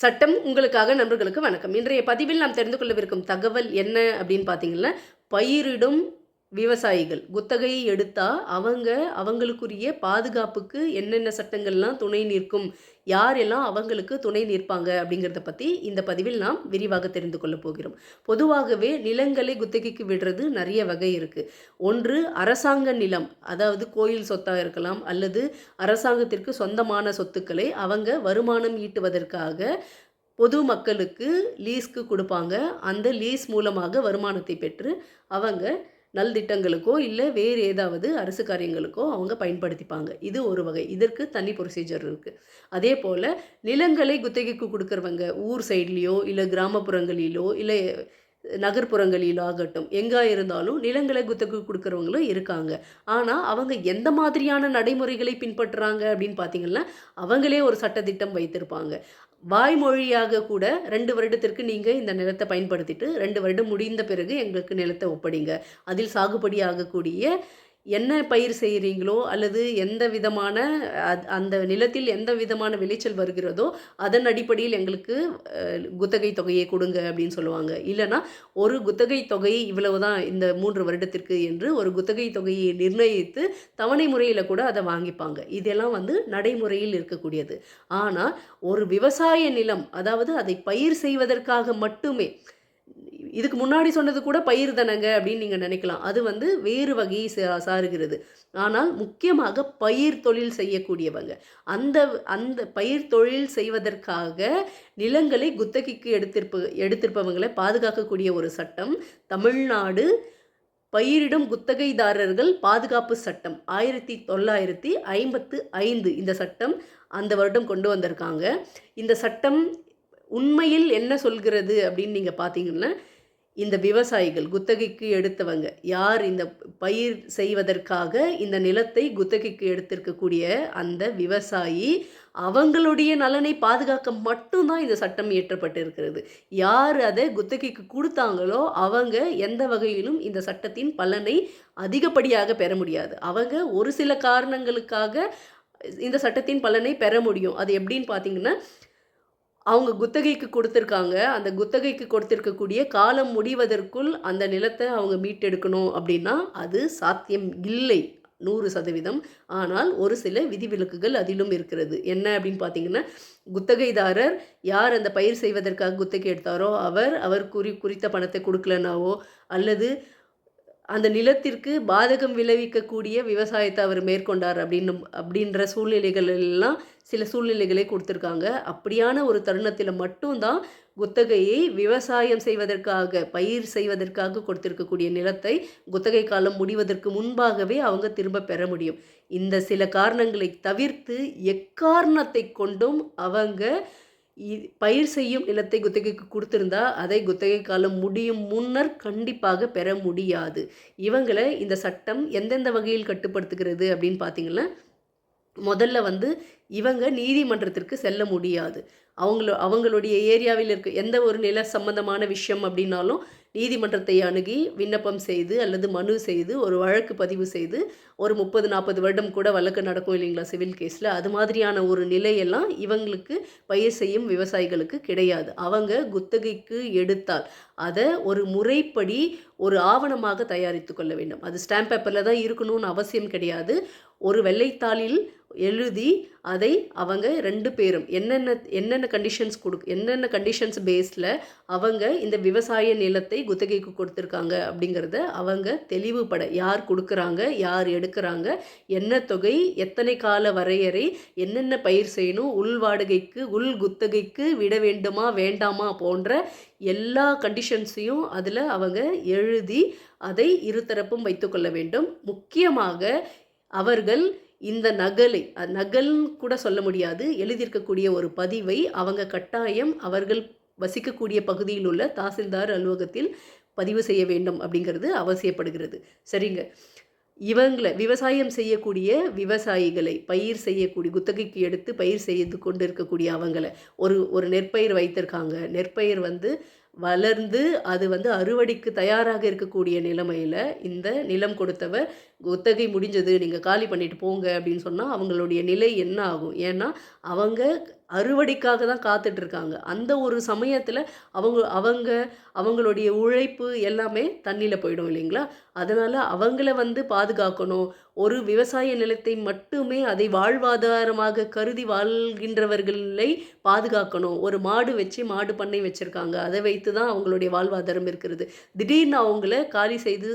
சட்டம் உங்களுக்காக நண்பர்களுக்கு வணக்கம். இன்றைய பதிவில் நாம் தெரிந்து கொள்ளவிருக்கும் தகவல் என்ன அப்படின்னு பார்த்தீங்கன்னா பயிரிடும் விவசாயிகள். குத்தகையை எடுத்தால் அவங்க அவங்களுக்குரிய பாதுகாப்புக்கு என்னென்ன சட்டங்கள்லாம் துணை நிற்கும்? யாரெல்லாம் அவங்களுக்கு துணை நிற்பாங்க அப்படிங்கிறத பற்றி இந்த பதிவில் நாம் விரிவாக தெரிந்து கொள்ளப் போகிறோம். பொதுவாகவே நிலங்களை குத்தகைக்கு விடுறது நிறைய வகை இருக்குது ஒன்று அரசாங்க நிலம் அதாவது கோயில் சொத்தாக இருக்கலாம் அல்லது அரசாங்கத்திற்கு சொந்தமான சொத்துக்களை அவங்க வருமானம் ஈட்டுவதற்காக பொது மக்களுக்கு லீஸ்க்கு கொடுப்பாங்க. அந்த லீஸ் மூலமாக வருமானத்தை பெற்று அவங்க நல்திட்டங்களுக்கோ இல்லை வேறு ஏதாவது அரசு காரியங்களுக்கோ அவங்க பயன்படுத்திப்பாங்க. இது ஒரு வகை. இதற்கு தனி ப்ரொசீஜர் இருக்குது அதே போல் நிலங்களை குத்தகைக்கு கொடுக்குறவங்க ஊர் சைட்லேயோ இல்லை கிராமப்புறங்களிலோ இல்லை நகர்ப்புறங்களிலோ ஆகட்டும் எங்கே இருந்தாலும் நிலங்களை குத்தகை கொடுக்குறவங்களும் இருக்காங்க. ஆனால் அவங்க எந்த மாதிரியான நடைமுறைகளை பின்பற்றுறாங்க அப்படின்னு பார்த்தீங்கன்னா அவங்களே ஒரு சட்டத்திட்டம் வைத்திருப்பாங்க. வாய்மொழியாக கூட ரெண்டு வருடத்திற்கு நீங்கள் இந்த நிலத்தை பயன்படுத்திட்டு ரெண்டு வருடம் முடிந்த பிறகு எங்களுக்கு நிலத்தை ஒப்படைங்க. அதில் சாகுபடி ஆகக்கூடிய என்ன பயிர் செய்கிறீங்களோ அல்லது எந்த விதமான அந்த நிலத்தில் எந்த விதமான விளைச்சல் வருகிறதோ அதன் அடிப்படையில் எங்களுக்கு குத்தகை தொகையை கொடுங்க அப்படின்னு சொல்லுவாங்க. இல்லைன்னா ஒரு குத்தகை தொகை இவ்வளவு தான் இந்த மூன்று வருடத்திற்கு என்று ஒரு குத்தகை தொகையை நிர்ணயித்து தவணை முறையில் கூட அதை வாங்கிப்பாங்க. இதெல்லாம் வந்து நடைமுறையில் இருக்கக்கூடியது. ஆனால் ஒரு விவசாய நிலம் அதாவது அதை பயிர் செய்வதற்காக மட்டுமே இதுக்கு முன்னாடி சொன்னது கூட பயிர் தானங்க அப்படின்னு நீங்கள் நினைக்கலாம். அது வந்து வேறு வகையை சா- சாருகிறது. ஆனால் முக்கியமாக பயிர் தொழில் செய்யக்கூடியவங்க. அந்த அந்த பயிர் தொழில் செய்வதற்காக நிலங்களை குத்தகைக்கு எடுத்திருப்ப எடுத்திருப்பவங்களை பாதுகாக்கக்கூடிய ஒரு சட்டம் தமிழ்நாடு பயிரிடும் குத்தகைதாரர்கள் பாதுகாப்பு சட்டம். ஆயிரத்தி தொள்ளாயிரத்தி ஐம்பத்து ஐந்து இந்த சட்டம் அந்த வருடம் கொண்டு வந்திருக்காங்க. இந்த சட்டம் உண்மையில் என்ன சொல்கிறது அப்படின்னு நீங்கள் பார்த்தீங்கன்னா இந்த விவசாயிகள் குத்தகைக்கு எடுத்தவங்க யார் இந்த பயிர் செய்வதற்காக இந்த நிலத்தை குத்தகைக்கு எடுத்திருக்கக்கூடிய அந்த விவசாயி அவங்களுடைய நலனை பாதுகாக்க மட்டும்தான் இந்த சட்டம் இயற்றப்பட்டிருக்கிறது. யார் அதை குத்தகைக்கு கொடுத்தாங்களோ அவங்க எந்த வகையிலும் இந்த சட்டத்தின் பலனை அதிகப்படியாக பெற முடியாது. அவங்க ஒரு சில காரணங்களுக்காக இந்த சட்டத்தின் பலனை பெற முடியும். அது எப்படின்னு பார்த்தீங்கன்னா அவங்க குத்தகைக்கு கொடுத்துருக்காங்க. அந்த குத்தகைக்கு கொடுத்துருக்கக்கூடிய காலம் முடிவதற்குள் அந்த நிலத்தை அவங்க மீட்டெடுக்கணும் அப்படின்னா அது சாத்தியம் இல்லை. நூறு சதவீதம். ஆனால் ஒரு சில விதிவிலக்குகள் அதிலும் இருக்கிறது. என்ன அப்படின்னு பார்த்தீங்கன்னா குத்தகைதாரர் யார் அந்த பயிர் செய்வதற்காக குத்தகை எடுத்தாரோ அவர் அவர் குறி குறித்த பணத்தை கொடுக்கலனாவோ அல்லது அந்த நிலத்திற்கு பாதகம் விளைவிக்கக்கூடிய விவசாயத்தை அவர் மேற்கொண்டார் அப்படின்னு அப்படின்ற சூழ்நிலைகள் எல்லாம் சில சூழ்நிலைகளை கொடுத்துருக்காங்க. அப்படியான ஒரு தருணத்தில் மட்டும்தான் குத்தகையை விவசாயம் செய்வதற்காக பயிர் செய்வதற்காக கொடுத்திருக்கக்கூடிய நிலத்தை குத்தகை காலம் முடிவதற்கு முன்பாகவே அவங்க திரும்ப பெற முடியும். இந்த சில காரணங்களை தவிர்த்து எக்காரணத்தை கொண்டும் அவங்க இ- பயிர் செய்யும் நிலத்தை குத்தகைக்கு கொடுத்துருந்தா அதை குத்தகை காலம் முடியும் முன்னர் கண்டிப்பாக பெற முடியாது. இவங்களை இந்த சட்டம் எந்தெந்த வகையில் கட்டுப்படுத்துகிறது அப்படின்னு பார்த்தீங்கன்னா முதல்ல வந்து இவங்க நீதிமன்றத்திற்கு செல்ல முடியாது. அவங்கள அவங்களுடைய ஏரியாவில் இருக்க எந்த ஒரு நில சம்பந்தமான விஷயம் அப்படின்னாலும் நீதிமன்றத்தை அணுகி விண்ணப்பம் செய்து அல்லது மனு செய்து ஒரு வழக்கு பதிவு செய்து ஒரு முப்பது நாற்பது வருடம் கூட வழக்கு நடக்கும் இல்லைங்களா சிவில் கேஸில்? அது மாதிரியான ஒரு நிலையெல்லாம் இவங்களுக்கு பயிர் செய்யும் விவசாயிகளுக்கு கிடையாது. அவங்க குத்தகைக்கு எடுத்தால் அதை ஒரு முறைப்படி ஒரு ஆவணமாக தயாரித்து கொள்ள வேண்டும். அது ஸ்டாம்ப் பேப்பரில் தான் இருக்கணும்னு அவசியம் கிடையாது. ஒரு வெள்ளைத்தாளில் எழுதி அதை அவங்க ரெண்டு பேரும் என்னென்ன என்னென்ன கண்டிஷன்ஸ் கொடு என்னென்ன கண்டிஷன்ஸ் பேஸில் அவங்க இந்த விவசாய நிலத்தை குத்தகைக்கு கொடுத்துருக்காங்க அப்படிங்கிறத அவங்க தெளிவுபட யார் கொடுக்குறாங்க யார் எடுக்கிறாங்க என்ன தொகை எத்தனை கால வரையறை என்னென்ன பயிர் செய்யணும் உள் வாடகைக்கு உள் குத்தகைக்கு விட வேண்டுமா வேண்டாமா போன்ற எல்லா கண்டிஷன்ஸையும் அதில் அவங்க எழுதி அதை இருதரப்பும் வைத்துக்கொள்ள வேண்டும். முக்கியமாக அவர்கள் இந்த நகலை நகல்னு கூட சொல்ல முடியாது எழுதியிருக்கக்கூடிய ஒரு பதிவை அவங்க கட்டாயம் அவர்கள் வசிக்கக்கூடிய பகுதியில் உள்ள தாசில்தார் அலுவலகத்தில் பதிவு செய்ய வேண்டும் அப்படிங்கிறது அவசியப்படுகிறது. சரிங்க. இவங்களை விவசாயம் செய்யக்கூடிய விவசாயிகளை பயிர் செய்யக்கூடிய குத்தகைக்கு எடுத்து பயிர் செய்து கொண்டு இருக்கக்கூடிய அவங்கள ஒரு ஒரு நெற்பயிர் வைத்திருக்காங்க. நெற்பயிர் வந்து வளர்ந்து அது வந்து அறுவடைக்கு தயாராக இருக்கக்கூடிய நிலைமையில் இந்த நிலம் கொடுத்தவர் குத்தகை முடிஞ்சது நீங்கள் காலி பண்ணிட்டு போங்க அப்படின்னு சொன்னால் அவங்களுடைய நிலை என்ன ஆகும்? ஏன்னா அவங்க அறுவடைக்காக தான் காத்துட்டு இருக்காங்க அந்த ஒரு சமயத்தில் அவங்க அவங்க அவங்களுடைய உழைப்பு எல்லாமே தண்ணியில் போயிடும் இல்லைங்களா? அதனால் அவங்கள வந்து பாதுகாக்கணும். ஒரு விவசாய நிலத்தை மட்டுமே அதை வாழ்வாதாரமாக கருதி வாழ்கின்றவர்களை பாதுகாக்கணும். ஒரு மாடு வச்சு மாடு பண்ணை வச்சுருக்காங்க. அதை வைத்து தான் அவங்களுடைய வாழ்வாதாரம் இருக்கிறது. திடீர்னு அவங்கள காலி செய்து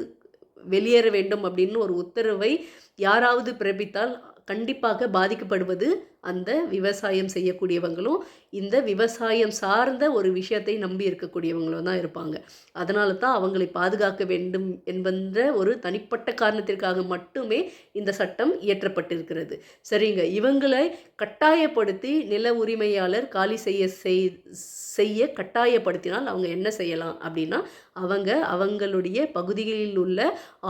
வெளியேற வேண்டும் அப்படின்னு ஒரு உத்தரவை யாராவது பிறப்பித்தால் கண்டிப்பாக பாதிக்கப்படுவது அந்த விவசாயம் செய்யக்கூடியவங்களும் இந்த விவசாயம் சார்ந்த ஒரு விஷயத்தை நம்பி இருக்கக்கூடியவங்களும் தான் இருப்பாங்க. அதனால தான் அவங்களை பாதுகாக்க வேண்டும் என்பன்ற ஒரு தனிப்பட்ட காரணத்திற்காக மட்டுமே இந்த சட்டம் இயற்றப்பட்டிருக்கிறது. சரிங்க. இவங்களை கட்டாயப்படுத்தி நில உரிமையாளர் காலி செய்ய செய் செய்ய கட்டாயப்படுத்தினால் அவங்க என்ன செய்யலாம் அப்படின்னா அவங்க அவங்களுடைய பகுதிகளில் உள்ள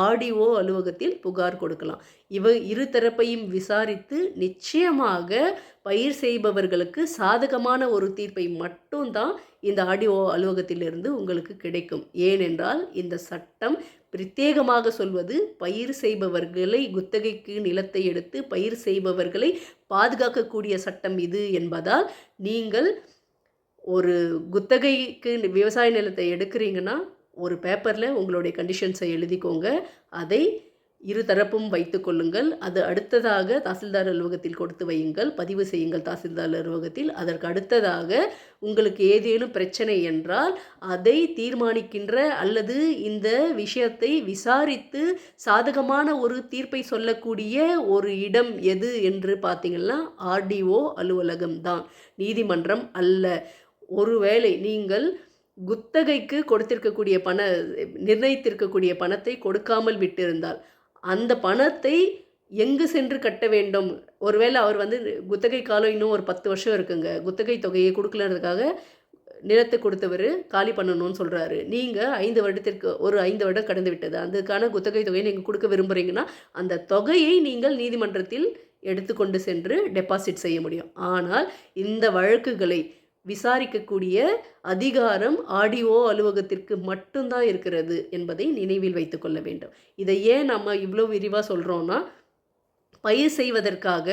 ஆடிஓ அலுவலகத்தில் புகார் கொடுக்கலாம். இவ இரு தரப்பையும் விசாரித்து நிச்சயமாக பயிர் செய்பவர்களுக்கு சாதகமான ஒரு தீர்ப்பை மட்டும்தான் இந்த ஆடியோ அலுவலகத்திலிருந்து உங்களுக்கு கிடைக்கும். ஏனென்றால் இந்த சட்டம் பிரத்யேகமாக சொல்வது பயிர் செய்பவர்களை குத்தகைக்கு நிலத்தை எடுத்து பயிர் செய்பவர்களை பாதுகாக்கக்கூடிய சட்டம் இது என்பதால் நீங்கள் ஒரு குத்தகைக்கு விவசாய நிலத்தை எடுக்கிறீங்கன்னா ஒரு பேப்பரில் உங்களுடைய கண்டிஷன்ஸை எழுதிக்கோங்க. அதை இரு தரப்பும் வைத்து கொள்ளுங்கள். அது அடுத்ததாக தாசில்தார் அலுவலகத்தில் கொடுத்து வையுங்கள். பதிவு செய்யுங்கள் தாசில்தார் அலுவலகத்தில். அதற்கு அடுத்ததாக உங்களுக்கு ஏதேனும் பிரச்சனை என்றால் அதை தீர்மானிக்கின்ற அல்லது இந்த விஷயத்தை விசாரித்து சாதகமான ஒரு தீர்ப்பை சொல்லக்கூடிய ஒரு இடம் எது என்று பார்த்தீங்கன்னா ஆர்டிஓ அலுவலகம் தான். நீதிமன்றம் அல்ல. ஒருவேளை நீங்கள் குத்தகைக்கு கொடுத்திருக்கக்கூடிய பண நிர்ணயித்திருக்கக்கூடிய பணத்தை கொடுக்காமல் விட்டிருந்தால் அந்த பணத்தை எங்கு சென்று கட்ட வேண்டும்? ஒருவேளை அவர் வந்து குத்தகை காலம் இன்னும் ஒரு பத்து வருஷம் இருக்குங்க. குத்தகை தொகையை கொடுக்கலன்றதுக்காக நிலத்தை கொடுத்தவர் காலி பண்ணணும்னு சொல்கிறாரு நீங்கள் ஐந்து வருடத்திற்கு ஒரு ஐந்து வருடம் கடந்து விட்டது. அதுக்கான குத்தகை தொகையை நீங்கள் கொடுக்க விரும்புகிறீங்கன்னா அந்த தொகையை நீங்கள் நீதிமன்றத்தில் எடுத்துக்கொண்டு சென்று டெபாசிட் செய்ய முடியும். ஆனால் இந்த வழக்குகளை விசாரிக்கக்கூடிய அதிகாரம் ஆடிஓ அலுவலகத்திற்கு மட்டும்தான் இருக்கிறது என்பதை நினைவில் வைத்துக்கொள்ள வேண்டும். இதை ஏன் நம்ம இவ்வளோ விரிவாக சொல்கிறோன்னா பயிர் செய்வதற்காக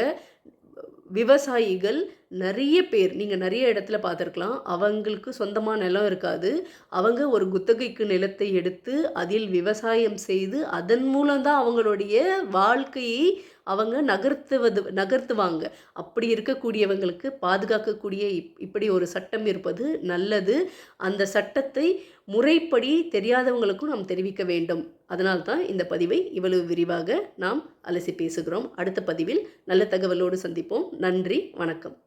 விவசாயிகள் நிறைய பேர் நீங்கள் நிறைய இடத்துல பார்த்துருக்கலாம் அவங்களுக்கு சொந்தமாக நிலம் இருக்காது. அவங்க ஒரு குத்தகைக்கு நிலத்தை எடுத்து அதில் விவசாயம் செய்து அதன் மூலம் தான் அவங்களுடைய வாழ்க்கையை அவங்க நகர்த்துவது நகர்த்துவாங்க. அப்படி இருக்கக்கூடியவங்களுக்கு பாதுகாக்கக்கூடிய இப் இப்படி ஒரு சட்டம் இருப்பது நல்லது. அந்த சட்டத்தை முறைப்படி தெரியாதவங்களுக்கும் நாம் தெரிவிக்க வேண்டும். அதனால்தான் இந்த பதிவை இவ்வளவு விரிவாக நாம் அலசி பேசுகிறோம். அடுத்த பதிவில் நல்ல தகவலோடு சந்திப்போம். நன்றி வணக்கம்.